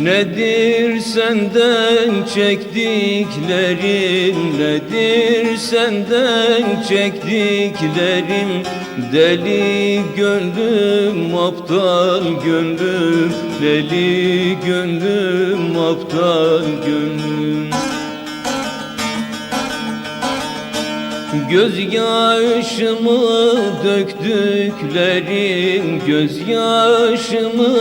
Nedir senden çektiklerim Nedir senden çektiklerim Deli gönlüm aptal gönlüm. Deli gönlüm aptal gönlüm Gözyaşımı döktüklerim Gözyaşımı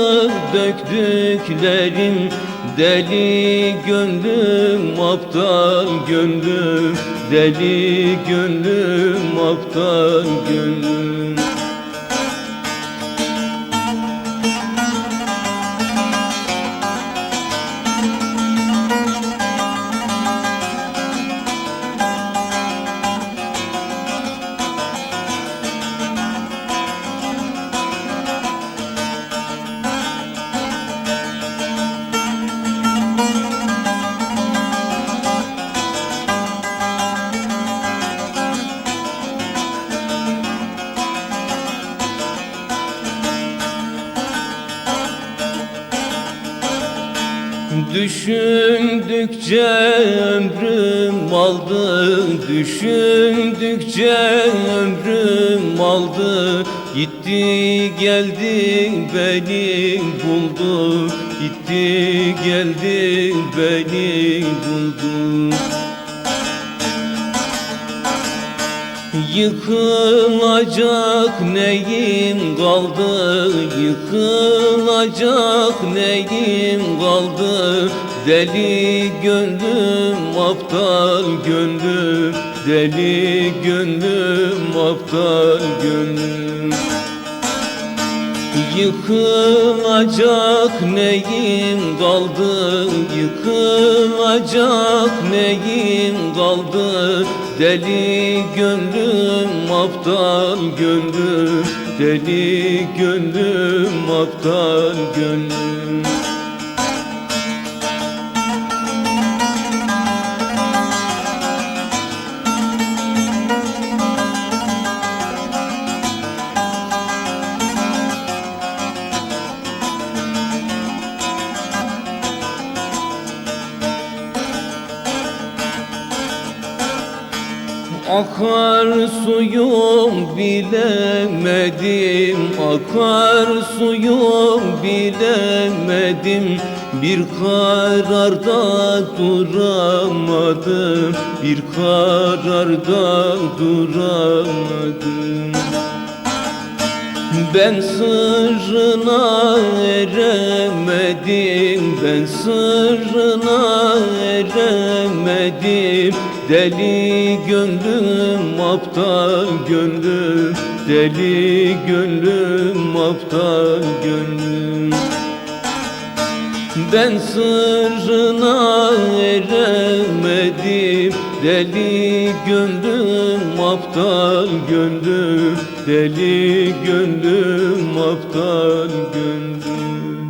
döktüklerim Deli gönlüm aptal gönlüm. Deli gönlüm aptal gönlüm Düşündükçe ömrüm aldı Düşündükçe ömrüm aldı. Gitti geldi beni buldu. Gitti geldi beni buldu Yıkılacak neyim kaldı? Yıkılacak neyim kaldı? Deli gönlüm aptal gönlüm. Deli gönlüm aptal gönlüm Yıkılacak neyim kaldı? Yıkılacak neyim kaldı? Deli gönlüm aptal gönlüm. Deli gönlüm aptal gönlüm Akar suyum bilemedim Akar suyum bilemedim. Bir kararda duramadım Bir kararda duramadım ben sırrına eremedim Ben sırrına eremedim. Deli gönlüm aptal gönlüm Deli gönlüm aptal gönlüm. Ben sırrına eremedim Deli gönlüm aptal gönlüm Deli gönlüm aptal gönlüm